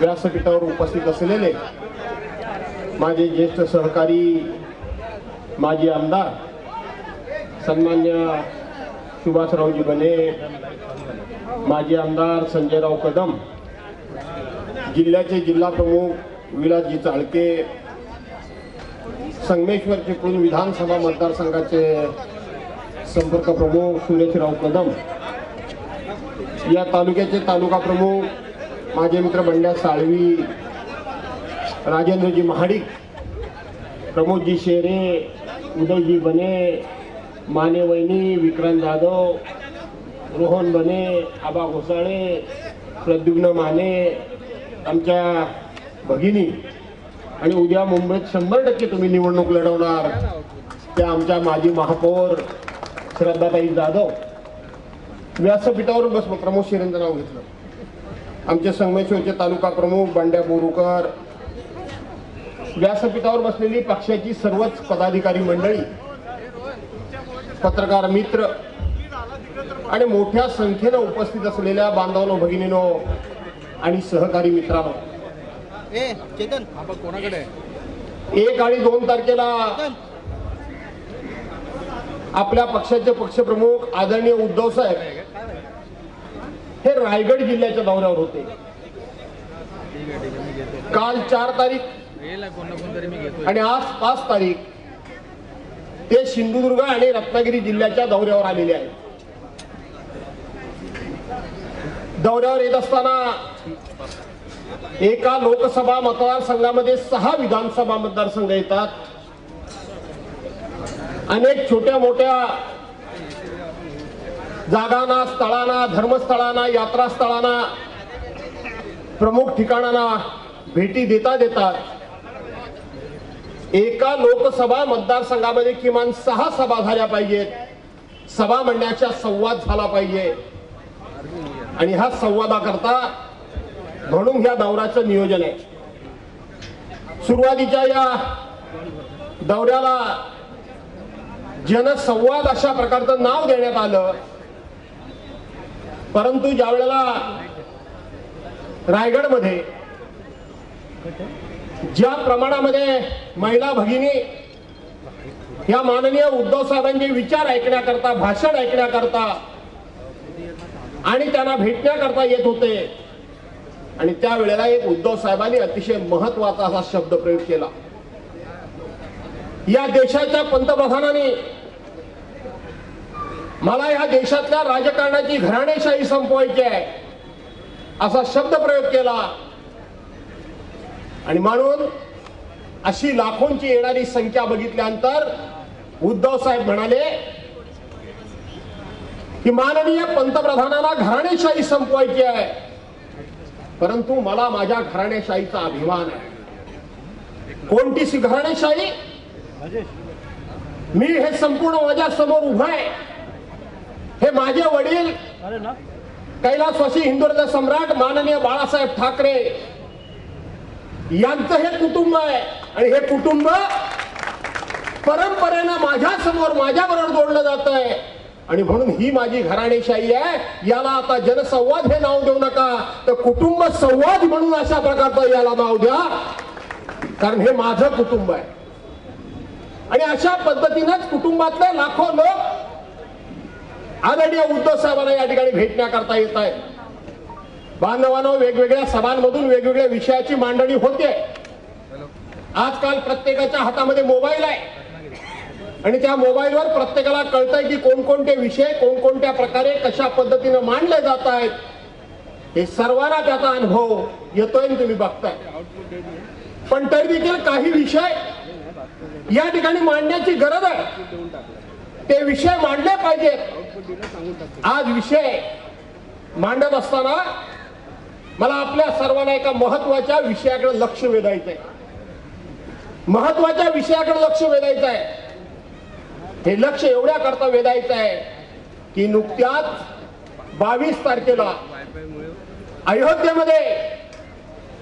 व्यासपीठावर उपस्थित असलेले माझे ज्येष्ठ सहकारी माजी आमदार सन्मान्य सुभाषरावजी बने माजी आमदार संजयराव कदम जिल्ह्याचे जिल्हा प्रमुख विलासजी चाळके संगमेश्वर चिपळूण विधानसभा मतदारसंघाचे संपर्क प्रमुख सुरेशराव कदम या तालुक्याचे तालुका प्रमुख माझे मित्र बंड्या साळवी राजेंद्रजी महाडिक प्रमोदजी शेरे उदयजी बने माने वैनी विक्रांत जाधव रोहन बने आबा घोसाळे प्रद्युम्न माने आमच्या भगिनी. आणि उद्या मुंबईत शंभर टक्के तुम्ही निवडणूक लढवणार. त्या आमच्या माजी महापौर श्रद्धाताई जाधव. व्यासपीठावर बस प्रमोद शिरेंचं नाव घेतलं. आमचे संगमेश्वरचे तालुका प्रमुख बांड्या बोरुकर. व्यासपीठावर बसलेली पक्षाची सर्वच पदाधिकारी मंडळी पत्रकार मित्र आणि मोठ्या संख्येनं उपस्थित असलेल्या बांधवांनो भगिनीनो आणि सहकारी मित्रांनो. ए चेतन. कोणाकडे एक आणि दोन तारखेला आपल्या पक्षाचे पक्षप्रमुख आदरणीय उद्धव साहेब. हे रायगड जिल्ह्याच्या दौऱ्यावर होते. काल चार तारीख आणि आज पाच तारीख ते सिंधुदुर्ग आणि रत्नागिरी जिल्ह्याच्या दौऱ्यावर आलेले आहेत. दौऱ्यावर येत असताना एका लोकसभा मतदारसंघामध्ये सहा विधानसभा मतदारसंघ येतात. अनेक छोट्या मोठ्या जागांना स्थळांना धर्मस्थळांना यात्रास्थळांना प्रमुख ठिकाणांना भेटी देता देतात एका लोकसभा मतदारसंघामध्ये किमान सहा सभा झाल्या पाहिजेत. सभा म्हणण्याचा संवाद झाला पाहिजे. आणि हा संवादाकरता म्हणून ह्या दौऱ्याचं नियोजन आहे. सुरुवातीच्या या दौऱ्याला जनसंवाद अशा प्रकारचं नाव देण्यात आलं. परंतु ज्या वेळेला रायगडमध्ये ज्या प्रमाणामध्ये महिला भगिनी या माननीय उद्धव साहेबांचे विचार ऐकण्याकरता भाषण ऐकण्याकरता आणि त्यांना भेटण्याकरता येत होते आणि त्यावेळेला एक उद्धव साहेबांनी अतिशय महत्त्वाचा असा शब्द प्रयोग केला. या देशाच्या पंतप्रधानांनी मला या देशातल्या राजकारणाची घराणेशाही संपवायची आहे. असा शब्द प्रयोग केला. आणि म्हणून अशी लाखोंची येणारी संख्या बघितल्यानंतर उद्धव साहेब म्हणाले की माननीय पंतप्रधानांना घराणेशाही संपवायची आहे. परंतु मला माझ्या घराणेशाहीचा अभिमान आहे. कोणती घराणेशाही? मी हे संपूर्ण माझ्यासमोर उभं आहे. हे माझे वडील कैलासवासी हिंदुर्ग सम्राट माननीय बाळासाहेब ठाकरे यांचं हे कुटुंब आहे. आणि हे कुटुंब परंपरेनं माझ्यासमोर माझ्या बरोबर जोडलं जात आहे आणि म्हणून ही माझी घराणेशाही आहे. याला आता जनसंवाद हे नाव देऊ नका. तर कुटुंब संवाद म्हणून अशा प्रकारचं याला नाव द्या. कारण हे माझं कुटुंब आहे. आणि अशा पद्धतीनंच कुटुंबातले लाखो लोक आदरणीय उद्धव साहेबांना या ठिकाणी भेटण्याकरता येत आहे. बांधवांनो वेगवेगळ्या सभांमधून वेगवेगळ्या विषयाची मांडणी होते. आजकाल प्रत्येकाच्या हातामध्ये मोबाईल आहे. आणि त्या मोबाईलवर प्रत्येकाला कळतंय की कोणकोणते विषय कोणकोणत्या प्रकारे कशा पद्धतीनं मांडले जात आहेत. हे सर्वांना त्याचा अनुभव येतोय तुम्ही बघताय. पण तरी देखील काही विषय या ठिकाणी मांडण्याची गरज आहे. ते विषय मांडले पाहिजेत. आज विषय मांडत असताना मला आपल्या सर्वांना एका महत्त्वाच्या विषयाकडे लक्ष वेधायचंय. महत्त्वाच्या विषयाकडे लक्ष वेधायचं आहे हे लक्ष एवढ्या करता वेधायचं आहे की नुकत्याच बावीस तारखेला अयोध्येमध्ये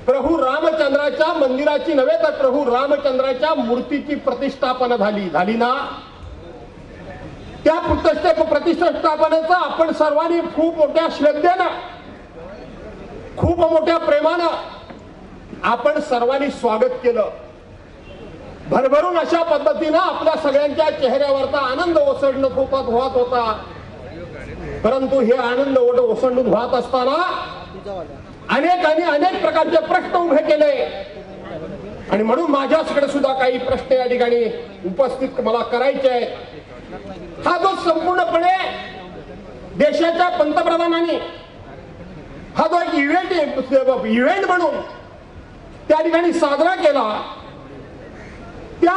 प्रभू रामचंद्राच्या मंदिराची नव्हे तर प्रभू रामचंद्राच्या मूर्तीची प्रतिष्ठापना झाली. झाली ना? त्या प्रतिष्ठे प्रतिष्ठापनेचा आपण सर्वांनी खूप मोठ्या श्रद्धेनं खूप मोठ्या प्रेमानं आपण सर्वांनी स्वागत केलं. भरभरून अशा पद्धतीनं आपल्या सगळ्यांच्या चेहऱ्यावरचा आनंद ओसंडणं खूपच होत होता. परंतु हे आनंद ओढ ओसंडून वाहत असताना अनेकांनी अनेक प्रकारचे प्रश्न उभे केले. आणि म्हणून माझ्याकडे सुद्धा काही प्रश्न या ठिकाणी उपस्थित मला करायचे आहेत. हा जो संपूर्णपणे देशाच्या पंतप्रधानांनी हा जो एक इव्हेंट इव्हेंट म्हणून त्या ठिकाणी साजरा केला त्या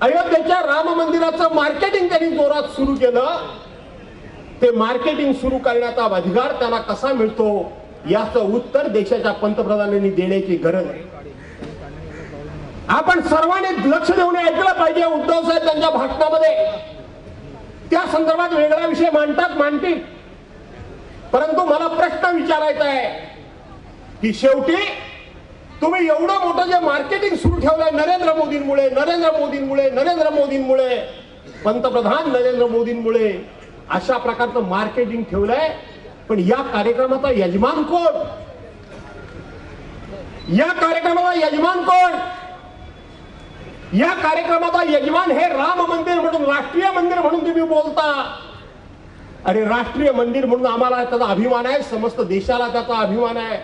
अयोध्येच्या राम मंदिराचं मार्केटिंग त्यांनी जोरात सुरू केलं. ते मार्केटिंग सुरू करण्याचा अधिकार त्यांना कसा मिळतो याचं उत्तर देशाच्या पंतप्रधानांनी देण्याची गरज आहे. आपण सर्वांनी लक्ष देऊन ऐकलं पाहिजे उद्धव साहेब त्यांच्या भाषणामध्ये. त्या संदर्भात वेगळा विषय मांडतात मांडतील. परंतु मला प्रश्न विचारायचा आहे की शेवटी तुम्ही एवढं मोठं जे मार्केटिंग सुरू ठेवलंय नरेंद्र मोदींमुळे नरेंद्र मोदींमुळे नरेंद्र मोदींमुळे पंतप्रधान नरेंद्र मोदींमुळे अशा प्रकारचं मार्केटिंग ठेवलंय पण या कार्यक्रमाचा यजमान कोण? या कार्यक्रमाचा यजमान कोण? या कार्यक्रमाचा यजमान हे राम मंदिर म्हणून राष्ट्रीय मंदिर म्हणून तुम्ही बोलता अरे राष्ट्रीय मंदिर म्हणून आम्हाला त्याचा अभिमान आहे समस्त देशाला त्याचा अभिमान आहे.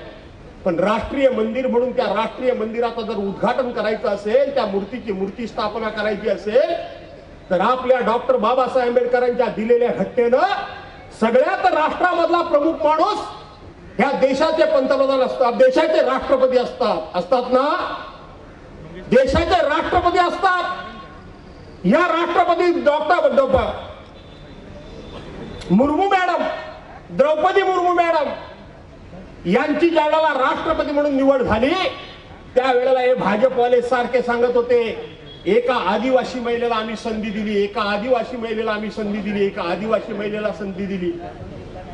पण राष्ट्रीय मंदिर म्हणून त्या राष्ट्रीय मंदिराचं जर उद्घाटन करायचं असेल त्या मूर्तीची मूर्ती स्थापना करायची असेल तर आपल्या डॉक्टर बाबासाहेब आंबेडकरांच्या दिलेल्या घटनेनं सगळ्यात राष्ट्रामधला प्रमुख माणूस ह्या देशाचे पंतप्रधान असतात देशाचे राष्ट्रपती असतात. असतात ना? देशाचे राष्ट्रपती असतात. या राष्ट्रपती doctor Murmu madam Draupadi Murmu madam यांची ज्या वेळेला राष्ट्रपती म्हणून निवड झाली त्यावेळेला हे भाजपवाले सारखे सांगत होते एका आदिवासी महिलेला आम्ही संधी दिली एका आदिवासी महिलेला आम्ही संधी दिली एका आदिवासी महिलेला संधी दिली.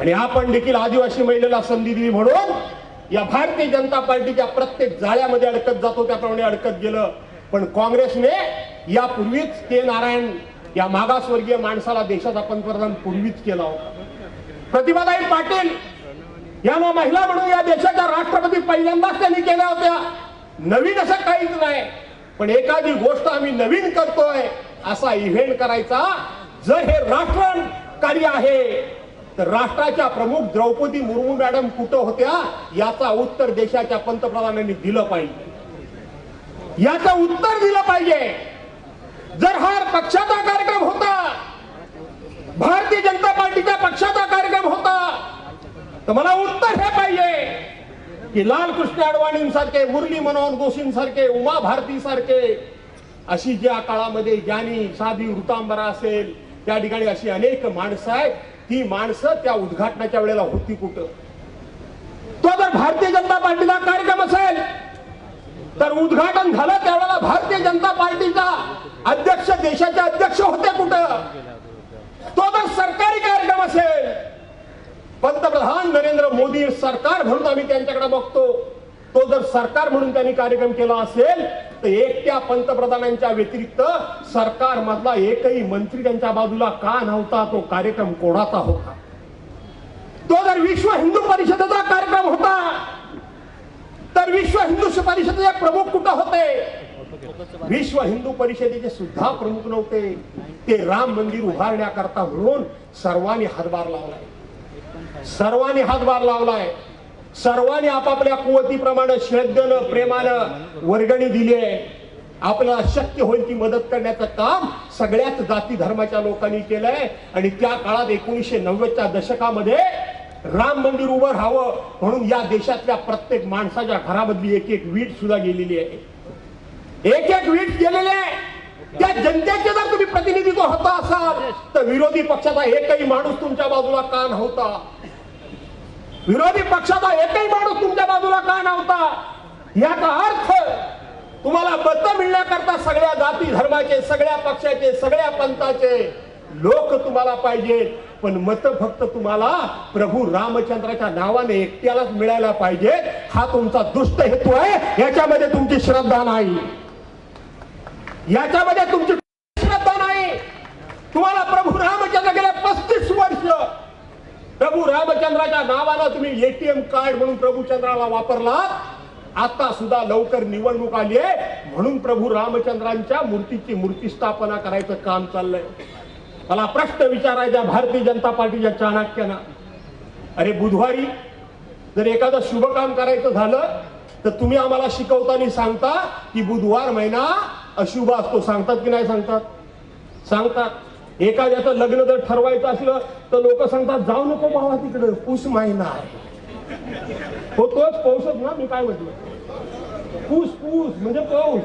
आणि आपण देखील आदिवासी महिलेला संधी दिली म्हणून या भारतीय जनता पार्टीच्या प्रत्येक जाळ्यामध्ये अडकत जातो त्याप्रमाणे अडकत गेलं. पण काँग्रेसने यापूर्वीच के. नारायण या मागासवर्गीय माणसाला देशाचा पंतप्रधान पूर्वीच केला होता. प्रतिभाताई पाटील या मग महिला म्हणून या देशाच्या राष्ट्रपती पहिल्यांदाच त्यांनी केल्या होत्या. नवीन असं काहीच नाही. पण एखादी गोष्ट आम्ही नवीन करतोय असा इव्हेंट करायचा जर हे राष्ट्र कार्य आहे तर राष्ट्राच्या प्रमुख द्रौपदी मुर्मू मॅडम कुठं होत्या याचा उत्तर देशाच्या पंतप्रधानांनी दिलं पाहिजे. याचं उत्तर दिलं पाहिजे. जर हा पक्षाचा कार्यक्रम होता भारतीय जनता पार्टीचा पक्षाचा कार्यक्रम होता तर मला उत्तर हे पाहिजे की लालकृष्ण अडवाणींसारखे मुरली मनोहर जोशींसारखे उमा भारती सारखे अशी ज्या काळामध्ये ज्ञानी साधी ऋतांबरा असेल त्या ठिकाणी अशी अनेक माणसं आहेत ती माणसं त्या उद्घाटनाच्या वेळेला होती कुठं? तो जर भारतीय जनता पार्टीचा कार्यक्रम असेल तर उद्घाटन झालं त्यावेळेला भारतीय जनता पार्टीचा अध्यक्ष देशाचे अध्यक्ष होते कुठं? तो जर सरकारी कार्यक्रम असेल. पंतप्रधान नरेंद्र मोदी सरकार म्हणून आम्ही त्यांच्याकडे बघतो. तो जर सरकार म्हणून त्यांनी कार्यक्रम केला असेल तर एकट्या पंतप्रधानांच्या व्यतिरिक्त सरकार मधला एकही मंत्री त्यांच्या बाजूला का नव्हता? तो कार्यक्रम कोणाचा होता? तो जर विश्व हिंदू परिषदेचा कार्यक्रम होता तर विश्व हिंदू परिषदेचे प्रमुख कुठं होते? विश्व हिंदू परिषदेचे सुद्धा प्रमुख नव्हते. ते राम मंदिर उभारण्याकरता म्हणून सर्वांनी हातभार लावलाय. सर्वांनी हातभार लावलाय. सर्वांनी आपापल्या कुवतीप्रमाणे श्रद्धेनं प्रेमानं वर्गणी दिली आहे. आपल्याला शक्य होईल ती मदत करण्याचं काम सगळ्याच जाती धर्माच्या लोकांनी केलंय. आणि त्या काळात एकोणीसशे नव्वदच्या दशकामध्ये राम मंदिर उभं राहावं म्हणून या देशातल्या प्रत्येक माणसाच्या घरामधली एक एक वीट सुद्धा गेलेली आहे. एक एक वीट गेलेले त्या जनतेचे जर तुम्ही प्रतिनिधित्व होता असाल तर विरोधी पक्षाचा एकही माणूस तुमच्या बाजूला का नव्हता? विरोधी पक्षाचा एकही माणूस तुमच्या बाजूला का नव्हता? याचा अर्थ तुम्हाला मत मिळण्याकरता सगळ्या जाती धर्माचे सगळ्या पक्षाचे सगळ्या पंथाचे लोक तुम्हाला पाहिजेत पण मत फक्त तुम्हाला प्रभू रामचंद्राच्या नावाने एकट्यालाच मिळायला पाहिजे. हा तुमचा दुष्ट हेतू आहे. याच्यामध्ये तुमची श्रद्धा नाही. याच्यामध्ये तुमची श्रद्धा नाही. तुम्हाला प्रभू रामचंद्र गेल्या पस्तीस वर्ष. प्रभू रामचंद्राच्या नावानं तुम्ही एटीएम कार्ड म्हणून प्रभू चंद्राला वापरलात. आता सुद्धा लवकर निवडणूक आली आहे. म्हणून प्रभू रामचंद्रांच्या मूर्तीची मूर्ती स्थापना करायचं काम चाललंय. मला प्रश्न विचारायचा भारतीय जनता पार्टीच्या चाणक्याना. अरे बुधवारी जर एखादं शुभ काम करायचं झालं तर तुम्ही आम्हाला शिकवताना सांगता की बुधवार महिना अशुभ असतो. सांगतात की नाही सांगतात? सांगतात. एखाद्याचं लग्न जर ठरवायचं असलं तर लोक सांगतात जाऊ नको भावा तिकडे पूस महिना आहे. हो तोच पाऊसच ना मी काय म्हटलं? पूस पूस म्हणजे पाऊस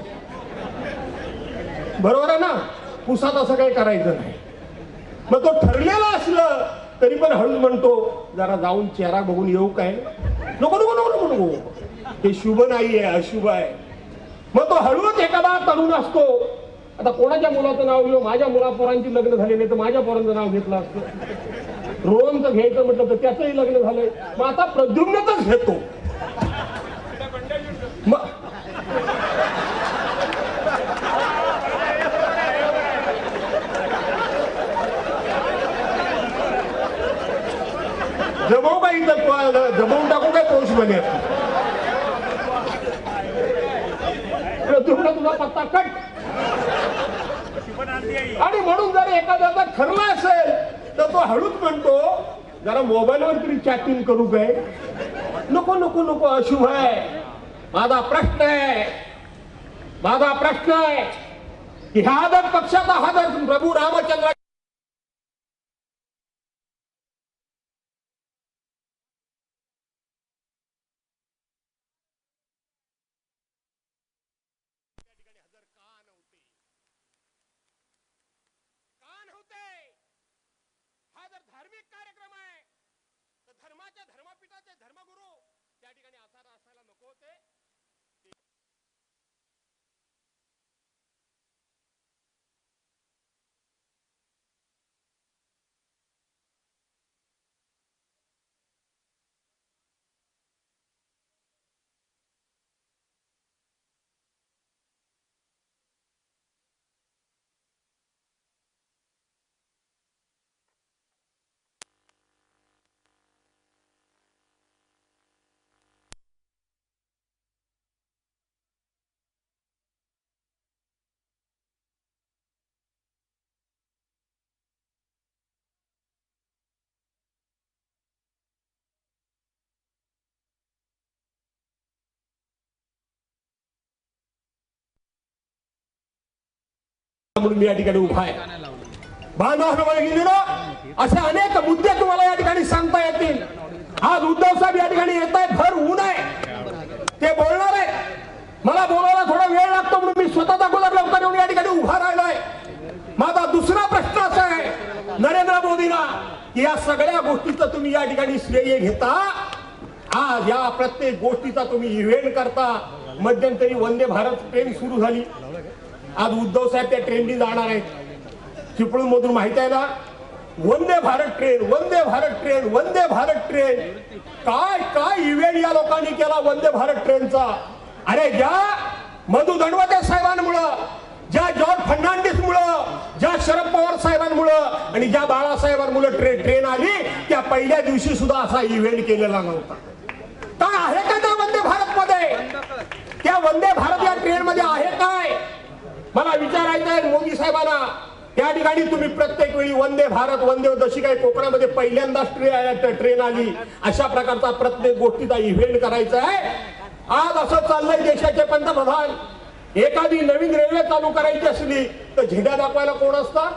बरोबर आहे ना? पुसात असं काही करायचं नाही. मग तो ठरलेला असलं तरी पण हळूच म्हणतो जरा जाऊन चेहरा बघून येऊ काय? नको नको नको नको नको. हे शुभ नाहीये अशुभ आहे. मग तो हळूच एखादा तरुण असतो. आता कोणाच्या मुलाचं नाव घेऊ? माझ्या मुलापोरांची लग्न झाले नाही तर माझ्या पोरांचं नाव घेतलं असतं. रोहनचं घ्यायचं म्हटलं तर त्याचंही लग्न झालंय. मग आता प्रद्युम्नच घेतो. मग जमव बाई तर जमवून टाकू काय पौष बने प्रद्युम्न तुझा कट आणि म्हणून जर एखाद्याचा खरला असेल तर तो हळूच म्हणतो जरा मोबाईलवर तरी चॅटिंग करू काय नको नको नको अशुभ आहे. माझा प्रश्न आहे. माझा प्रश्न आहे. की ह्या जर पक्षाचा हा जर प्रभू रामचंद्र का नव्हते हा जर धार्मिक कार्यक्रम आहे. तर धर्माच्या धर्मपीठाचे धर्मगुरू त्या ठिकाणी असायला नको होते. म्हणून मी या ठिकाणी उभा आहे. असे अनेक मुद्दे तुम्हाला या ठिकाणी सांगता येतील. आज उद्धव साहेब या ठिकाणी येत आहेत भर ऊन आहे. ते बोलणार आहे मला बोलायला थोडा वेळ लागतो म्हणून मी स्वतः दाखवला लवकर येऊन या ठिकाणी उभा राहिलोय माझा दुसरा प्रश्न असा आहे नरेंद्र मोदींना या सगळ्या गोष्टीचं तुम्ही या ठिकाणी श्रेय घेता? आज या प्रत्येक गोष्टीचा तुम्ही इव्हेंट करता. मध्यंतरी वंदे भारत ट्रेन सुरू झाली. आज उद्धव साहेब त्या ट्रेननी जाणार आहेत. चिपळूण मधून माहीत आहे ना? Vande Bharat train Vande Bharat train Vande Bharat train काय काय इव्हेंट या लोकांनी केला वंदे भारत ट्रेनचा अरे ज्या मधु दंडवते साहेबांमुळं ज्या जॉर्ज फर्नांडिस मुळ ज्या शरद पवार साहेबांमुळं आणि ज्या बाळासाहेबांमुळं ट्रेन ट्रेन आली त्या पहिल्या दिवशी सुद्धा असा इव्हेंट केलेला नव्हता. काय आहे का त्या वंदे भारत मध्ये त्या वंदे भारत या ट्रेन मध्ये आहे काय? मला विचारायचं आहे मोदी साहेबांना त्या ठिकाणी तुम्ही प्रत्येक वेळी वंदे भारत वंदे जशी काही कोकणामध्ये पहिल्यांदाच ट्रेन ट्रेन आली अशा प्रकारचा प्रत्येक गोष्टीचा इव्हेंट करायचा आहे. आज असं चाललंय देशाचे पंतप्रधान. एखादी नवीन रेल्वे चालू करायची असली तर झेंडा दाखवायला कोण असतात?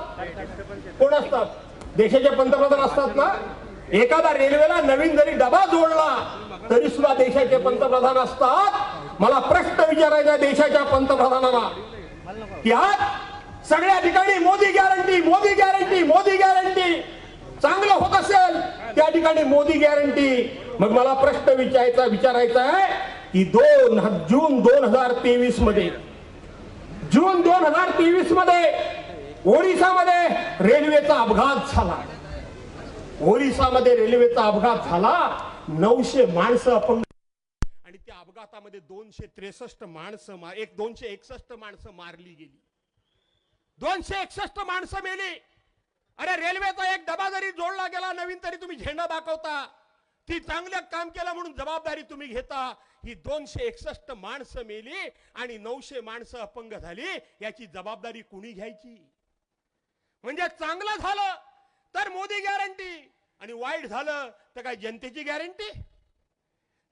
कोण असतात? देशाचे पंतप्रधान असतात ना? एखादा रेल्वेला नवीन जरी डबा जोडला तरी सुद्धा देशाचे पंतप्रधान असतात. मला प्रश्न विचारायचा देशाच्या पंतप्रधानांना यात सगळ्या ठिकाणी Modi guarantee Modi guarantee Modi guarantee चांगलं होत असेल त्या ठिकाणी मोदी गॅरंटी मग मला प्रश्न विचारायचा विचारायचा आहे की दोन जून दोन हजार तेवीसमध्ये जून दोन हजार तेवीसमध्ये ओडिसामध्ये रेल्वेचा अपघात झाला. ओडिसामध्ये रेल्वेचा अपघात झाला. नऊशे माणसं अपंग अपघातामध्ये दोनशे त्रेसष्ट माणसं मा- एक दोनशे एकसष्ट माणसं मारली गेली. दोनशे एकसष्ट माणसं मेली. अरे रेल्वेचा एक डबा जरी जोडला गेला नवीन तरी तुम्ही झेंडा दाखवता. ती चांगलं काम केलं म्हणून जबाबदारी तुम्ही घेता. ही दोनशे एकसष्ट माणसं मेली आणि नऊशे माणसं अपंग झाली याची जबाबदारी कुणी घ्यायची? म्हणजे चांगलं झालं तर मोदी गॅरंटी आणि वाईट झालं तर काय जनतेची गॅरंटी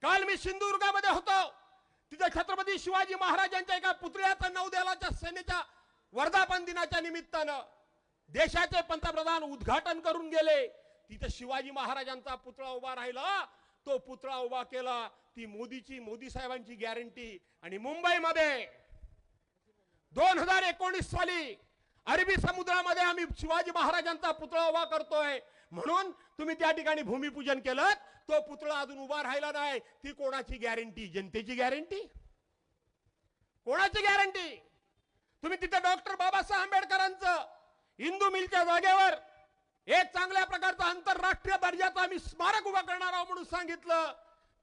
काल मी सिंधुदुर्गामध्ये होतो. तिथे छत्रपती शिवाजी महाराजांच्या एका पुतळ्याचा नौदलाच्या सेनेच्या वर्धापन दिनाच्या निमित्तानं देशाचे पंतप्रधान उद्घाटन करून गेले. तिथे शिवाजी महाराजांचा पुतळा उभा राहिला. तो पुतळा उभा केला. ती मोदीची मोदी साहेबांची गॅरंटी आणि मुंबईमध्ये दोन हजार एकोणीस साली अरबी समुद्रामध्ये आम्ही शिवाजी महाराजांचा पुतळा उभा करतोय. म्हणून तुम्ही त्या ठिकाणी भूमिपूजन केलं तो पुतळा अजून उभा राहिला नाही. ती कोणाची गॅरंटी जनतेची गॅरंटी कोणाची गॅरंटी तुम्ही तिथे डॉक्टर बाबासाहेब आंबेडकरांचं हिंदू मिलच्या जागेवर एक चांगल्या प्रकारचं आंतरराष्ट्रीय दर्जाचं आम्ही स्मारक उभं करणार आहोत म्हणून सांगितलं.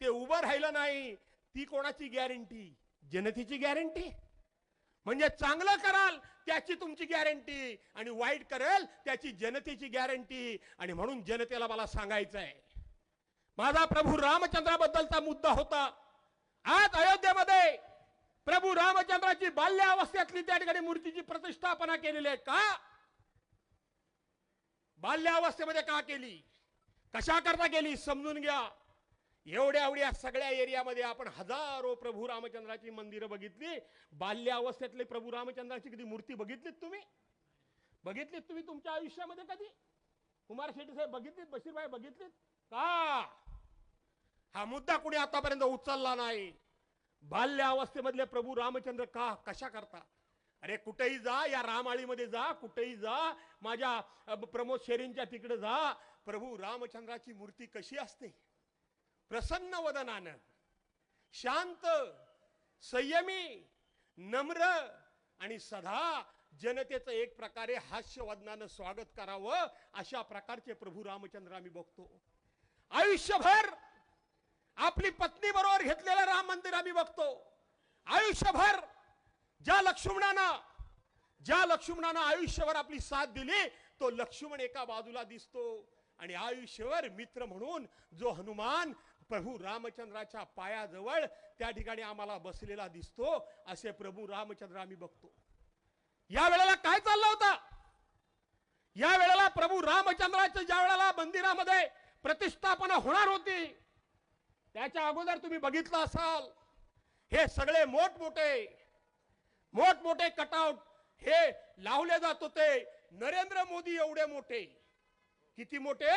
ते उभं राहिलं नाही. ती कोणाची गॅरंटी जनतेची गॅरंटी म्हणजे चांगलं कराल त्याची तुमची गॅरंटी आणि वाईट करेल त्याची जनतेची गॅरंटी आणि म्हणून जनतेला मला सांगायचं आहे माझा प्रभू रामचंद्राबद्दलचा मुद्दा होता. आज अयोध्येमध्ये प्रभू रामचंद्राची बाल्य अवस्थेतली त्या ठिकाणी मूर्तीची प्रतिष्ठापना केलेली आहे. का? बाल्यावस्थेमध्ये का केली? कशा करता केली? समजून घ्या. एवढ्या एवढ्या सगळ्या एरियामध्ये आपण हजारो प्रभू रामचंद्राची मंदिरं बघितली. बाल्यावस्थेतली प्रभू रामचंद्राची कधी मूर्ती बघितलीत तुम्ही? बघितलीत तुम्ही तुमच्या आयुष्यामध्ये कधी? कुमार शेट्टी साहेब बघितलीत? बशीरबाई बघितलीत? का? हा मुद्दा कुणी आतापर्यंत उचलला नाही. बाल्यावस्थेमधले प्रभू रामचंद्र का कशा करता? अरे कुठेही जा या रामाळीमध्ये जा कुठेही जा माझ्या प्रमोद शेरींच्या तिकडे जा. प्रभू रामचंद्राची मूर्ती कशी असते? प्रसन्न वदनानं. शांत संयमी नम्र आणि सदा जनतेचं एक प्रकारे हास्यवदनानं स्वागत करावं अशा प्रकारचे प्रभू रामचंद्र आम्ही बघतो. आयुष्यभर आपली पत्नी बरोबर घेतलेलं राम मंदिर आम्ही बघतो. आयुष्यभर ज्या लक्ष्मणानं ज्या लक्ष्मणानं आयुष्यभर आपली साथ दिली तो लक्ष्मण एका बाजूला दिसतो. आणि आयुष्यभर मित्र म्हणून जो हनुमान प्रभू रामचंद्राच्या पायाजवळ त्या ठिकाणी आम्हाला बसलेला दिसतो असे प्रभू रामचंद्र आम्ही बघतो. या वेळेला काय चाललं होता? या वेळेला प्रभू रामचंद्राच्या ज्या वेळेला मंदिरामध्ये प्रतिष्ठापना होणार होती त्याच्या अगोदर तुम्ही बघितलं असाल हे सगळे मोठमोठे मोठमोठे कटआउट हे लावले जात होते. नरेंद्र मोदी एवढे मोठे. किती मोठे?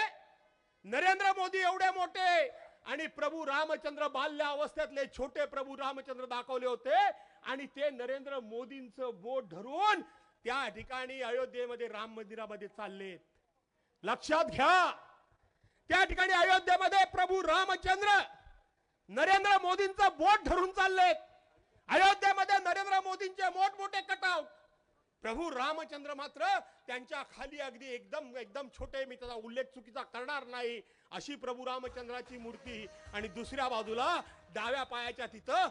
नरेंद्र मोदी एवढे मोठे. आणि प्रभू रामचंद्र बाल्य अवस्थेतले छोटे प्रभू रामचंद्र दाखवले होते. आणि ते नरेंद्र मोदींचं बोट धरून त्या ठिकाणी अयोध्येमध्ये राम मंदिरामध्ये चाललेत. लक्षात घ्या. त्या ठिकाणी अयोध्येमध्ये प्रभू रामचंद्र नरेंद्र मोदींचं बोट धरून चाललेत अयोध्येमध्ये नरेंद्र मोदींचे मोठमोठे कटाव. प्रभू रामचंद्र मात्र त्यांच्या खाली अगदी एकदम एकदम छोटे मी त्याचा उल्लेख चुकीचा करणार नाही अशी प्रभू रामचंद्राची मूर्ती. आणि दुसऱ्या बाजूला डाव्या पायाच्या तिथं